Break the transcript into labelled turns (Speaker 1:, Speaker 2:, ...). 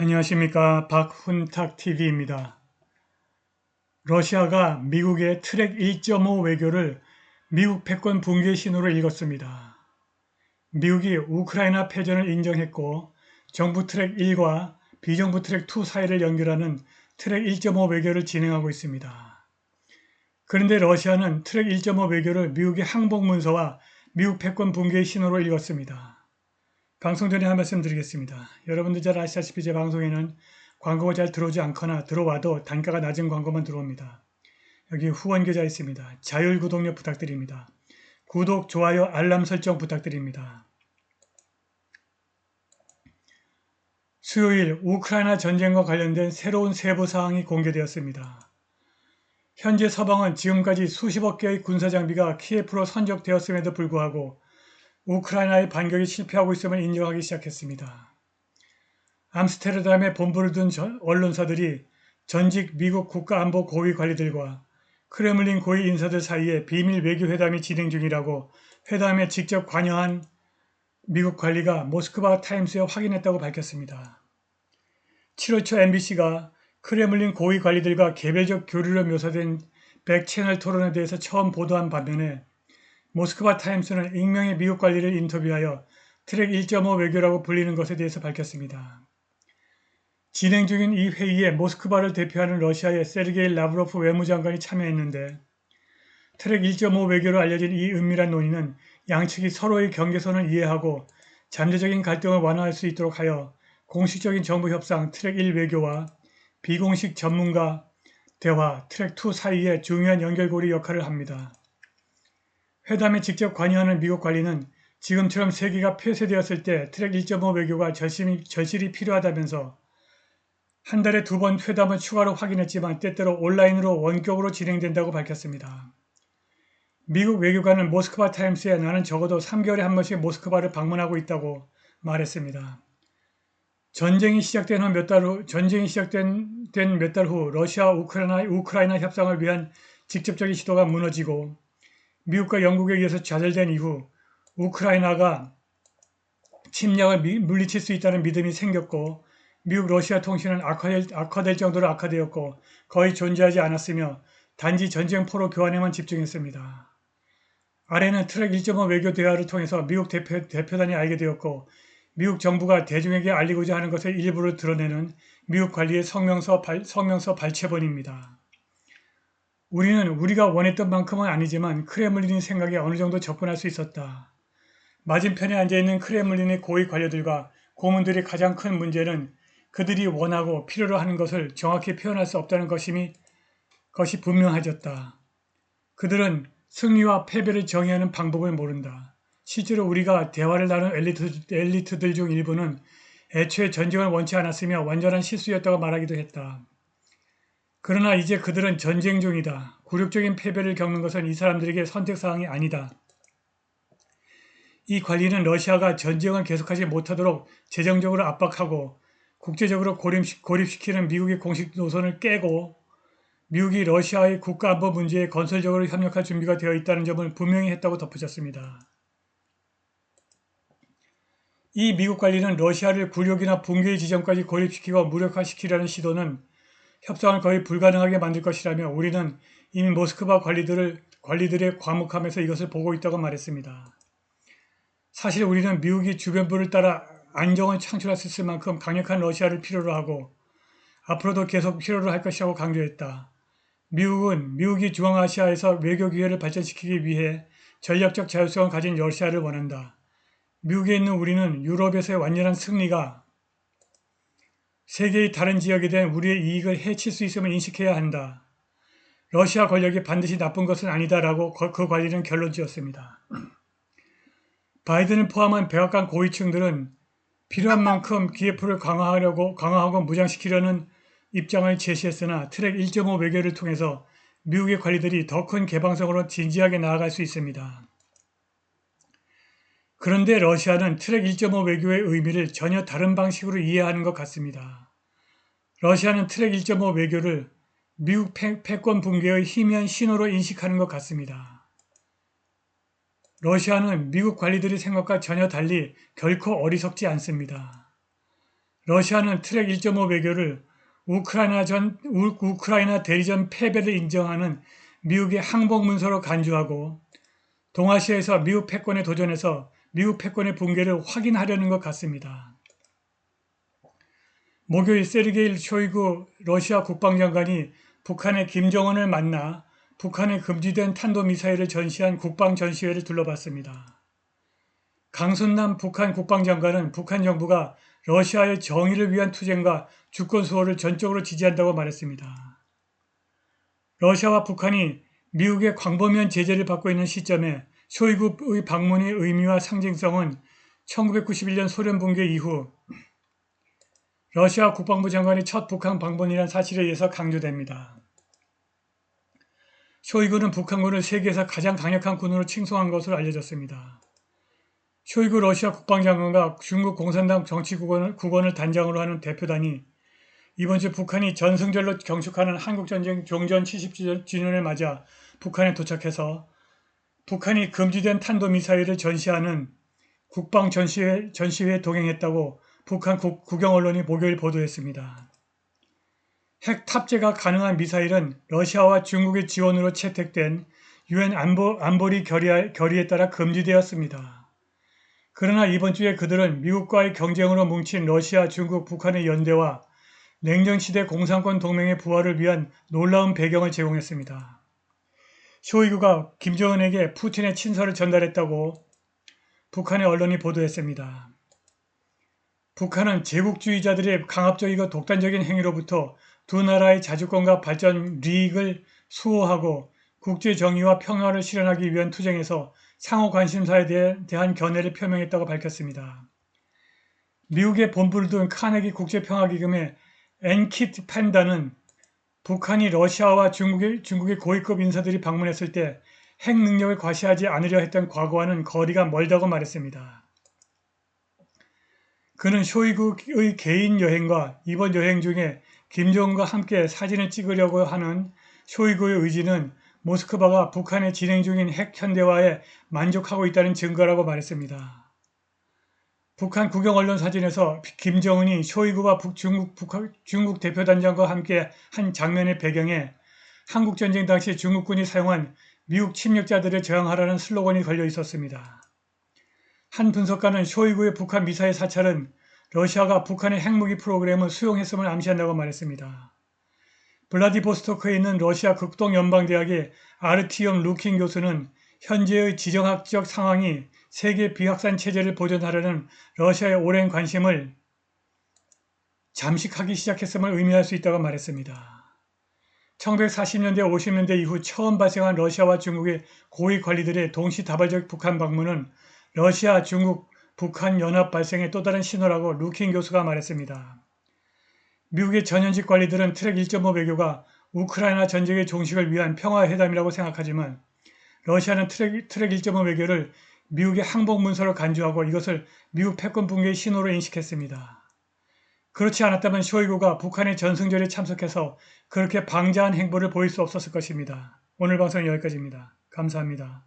Speaker 1: 안녕하십니까 박훈탁TV입니다. 러시아가 미국의 트랙 1.5 외교를 미국 패권 붕괴 신호로 읽었습니다. 미국이 우크라이나 패전을 인정했고 정부 트랙 1과 비정부 트랙 2 사이를 연결하는 트랙 1.5 외교를 진행하고 있습니다. 그런데 러시아는 트랙 1.5 외교를 미국의 항복 문서와 미국 패권 붕괴의 신호로 읽었습니다. 방송 전에 한 말씀 드리겠습니다. 여러분들 잘 아시다시피 제 방송에는 광고가 잘 들어오지 않거나 들어와도 단가가 낮은 광고만 들어옵니다. 여기 후원 계좌 있습니다. 자율 구독료 부탁드립니다. 구독, 좋아요, 알람 설정 부탁드립니다. 수요일 우크라이나 전쟁과 관련된 새로운 세부 사항이 공개되었습니다. 현재 서방은 지금까지 수십억 개의 군사 장비가 키예프로 선적되었음에도 불구하고 우크라이나의 반격이 실패하고 있음을 인정하기 시작했습니다. 암스테르담에 본부를 둔 언론사들이 전직 미국 국가안보 고위 관리들과 크레물린 고위 인사들 사이에 비밀 외교회담이 진행 중이라고 회담에 직접 관여한 미국 관리가 모스크바 타임스에 확인했다고 밝혔습니다. 7월 초 MBC가 크레물린 고위 관리들과 개별적 교류로 묘사된 백채널 토론에 대해서 처음 보도한 반면에 모스크바 타임스는 익명의 미국 관리를 인터뷰하여 트랙 1.5 외교라고 불리는 것에 대해서 밝혔습니다. 진행 중인 이 회의에 모스크바를 대표하는 러시아의 세르게이 라브로프 외무장관이 참여했는데 트랙 1.5 외교로 알려진 이 은밀한 논의는 양측이 서로의 경계선을 이해하고 잠재적인 갈등을 완화할 수 있도록 하여 공식적인 정부 협상 트랙 1 외교와 비공식 전문가 대화 트랙 2 사이의 중요한 연결고리 역할을 합니다. 회담에 직접 관여하는 미국 관리는 지금처럼 세계가 폐쇄되었을 때 트랙 1.5 외교가 절실히, 절실히 필요하다면서 한 달에 두 번 회담을 추가로 확인했지만 때때로 온라인으로 원격으로 진행된다고 밝혔습니다. 미국 외교관은 모스크바 타임스에 나는 적어도 3개월에 한 번씩 모스크바를 방문하고 있다고 말했습니다. 전쟁이 시작된 후 몇 달 후, 전쟁이 시작된 몇 달 후 러시아 우크라이나, 우크라이나 협상을 위한 직접적인 시도가 무너지고 미국과 영국에 의해서 좌절된 이후 우크라이나가 침략을 물리칠 수 있다는 믿음이 생겼고 미국 러시아 통신은 악화될, 악화될 정도로 악화되었고 거의 존재하지 않았으며 단지 전쟁 포로 교환에만 집중했습니다. 아래는 트랙 1.5 외교 대화를 통해서 미국 대표, 대표단이 알게 되었고 미국 정부가 대중에게 알리고자 하는 것을 일부를 드러내는 미국 관리의 성명서, 발, 성명서 발췌본입니다. 우리는 우리가 원했던 만큼은 아니지만 크레물린의 생각에 어느 정도 접근할 수 있었다. 맞은편에 앉아있는 크레물린의 고위 관료들과 고문들의 가장 큰 문제는 그들이 원하고 필요로 하는 것을 정확히 표현할 수 없다는 것임이 것이 분명해졌다. 그들은 승리와 패배를 정의하는 방법을 모른다. 실제로 우리가 대화를 나눈 엘리트, 엘리트들 중 일부는 애초에 전쟁을 원치 않았으며 완전한 실수였다고 말하기도 했다. 그러나 이제 그들은 전쟁 중이다. 굴욕적인 패배를 겪는 것은 이 사람들에게 선택사항이 아니다. 이 관리는 러시아가 전쟁을 계속하지 못하도록 재정적으로 압박하고 국제적으로 고립시키는 미국의 공식 노선을 깨고 미국이 러시아의 국가안보 문제에 건설적으로 협력할 준비가 되어 있다는 점을 분명히 했다고 덧붙였습니다. 이 미국 관리는 러시아를 굴욕이나 붕괴의 지점까지 고립시키고 무력화시키려는 시도는 협상을 거의 불가능하게 만들 것이라며 우리는 이미 모스크바 관리들을, 관리들의 과묵함에서 이것을 보고 있다고 말했습니다. 사실 우리는 미국이 주변부를 따라 안정을 창출했을 만큼 강력한 러시아를 필요로 하고 앞으로도 계속 필요로 할 것이라고 강조했다. 미국은 미국이 중앙아시아에서 외교 기회를 발전시키기 위해 전략적 자율성을 가진 러시아를 원한다. 미국에 있는 우리는 유럽에서의 완전한 승리가 세계의 다른 지역에 대한 우리의 이익을 해칠 수 있음을 인식해야 한다. 러시아 권력이 반드시 나쁜 것은 아니다라고 그 관리는 결론 지었습니다. 바이든을 포함한 백악관 고위층들은 필요한 만큼 기예프를 강화하려고 강화하고 무장시키려는 입장을 제시했으나 트랙 1.5 외교를 통해서 미국의 관리들이 더 큰 개방성으로 진지하게 나아갈 수 있습니다. 그런데 러시아는 트랙 1.5 외교의 의미를 전혀 다른 방식으로 이해하는 것 같습니다. 러시아는 트랙 1.5 외교를 미국 패권 붕괴의 희미한 신호로 인식하는 것 같습니다. 러시아는 미국 관리들의 생각과 전혀 달리 결코 어리석지 않습니다. 러시아는 트랙 1.5 외교를 우크라이나 전 우크라이나 대리전 패배를 인정하는 미국의 항복 문서로 간주하고 동아시아에서 미국 패권에 도전해서 미국 패권의 붕괴를 확인하려는 것 같습니다. 목요일 세르게일 쇼이구 러시아 국방장관이 북한의 김정은을 만나 북한에 금지된 탄도미사일을 전시한 국방 전시회를 둘러봤습니다. 강순남 북한 국방장관은 북한 정부가 러시아의 정의를 위한 투쟁과 주권 수호를 전적으로 지지한다고 말했습니다. 러시아와 북한이 미국의 광범위한 제재를 받고 있는 시점에 쇼이구의 방문의 의미와 상징성은 1991년 소련 붕괴 이후 러시아 국방부 장관의 첫 북한 방문이란 사실에 의해서 강조됩니다. 쇼이구는 북한군을 세계에서 가장 강력한 군으로 칭송한 것으로 알려졌습니다. 쇼이구 러시아 국방장관과 중국 공산당 정치국원을 국원을 단장으로 하는 대표단이 이번 주 북한이 전승절로 경축하는 한국전쟁 종전 70주년을 맞아 북한에 도착해서 북한이 금지된 탄도미사일을 전시하는 국방 전시회, 전시회에 동행했다고 북한 국, 국영 언론이 목요일 보도했습니다. 핵 탑재가 가능한 미사일은 러시아와 중국의 지원으로 채택된 유엔 안보, 안보리 결의, 결의에 따라 금지되었습니다. 그러나 이번 주에 그들은 미국과의 경쟁으로 뭉친 러시아, 중국, 북한의 연대와 냉전시대 공산권 동맹의 부활을 위한 놀라운 배경을 제공했습니다. 쇼이구가 김정은에게 푸틴의 친서를 전달했다고 북한의 언론이 보도했습니다. 북한은 제국주의자들의 강압적이고 독단적인 행위로부터 두 나라의 자주권과 발전 리익을 수호하고 국제 정의와 평화를 실현하기 위한 투쟁에서 상호 관심사에 대한 견해를 표명했다고 밝혔습니다. 미국의 본부를 둔 카네기 국제평화기금의 엔키트 팬다는 북한이 러시아와 중국의, 중국의 고위급 인사들이 방문했을 때 핵 능력을 과시하지 않으려 했던 과거와는 거리가 멀다고 말했습니다. 그는 쇼이구의 개인 여행과 이번 여행 중에 김정은과 함께 사진을 찍으려고 하는 쇼이구의 의지는 모스크바가 북한에 진행 중인 핵 현대화에 만족하고 있다는 증거라고 말했습니다. 북한 국영 언론 사진에서 김정은이 쇼이구와 중국, 북한, 중국 대표단장과 함께 한 장면의 배경에 한국전쟁 당시 중국군이 사용한 미국 침략자들을 저항하라는 슬로건이 걸려 있었습니다. 한 분석가는 쇼이구의 북한 미사일 사찰은 러시아가 북한의 핵무기 프로그램을 수용했음을 암시한다고 말했습니다. 블라디보스토크에 있는 러시아 극동연방대학의 아르티엄 루킨 교수는 현재의 지정학적 상황이 세계 비확산 체제를 보존하려는 러시아의 오랜 관심을 잠식하기 시작했음을 의미할 수 있다고 말했습니다. 1940년대 50년대 이후 처음 발생한 러시아와 중국의 고위 관리들의 동시다발적 북한 방문은 러시아, 중국, 북한 연합 발생의 또 다른 신호라고 루킨 교수가 말했습니다. 미국의 전현직 관리들은 트랙 1.5 외교가 우크라이나 전쟁의 종식을 위한 평화회담이라고 생각하지만 러시아는 트랙, 트랙 1.5 외교를 미국의 항복 문서로 간주하고 이것을 미국 패권 붕괴의 신호로 인식했습니다. 그렇지 않았다면 쇼이구가 북한의 전승절에 참석해서 그렇게 방자한 행보를 보일 수 없었을 것입니다. 오늘 방송은 여기까지입니다. 감사합니다.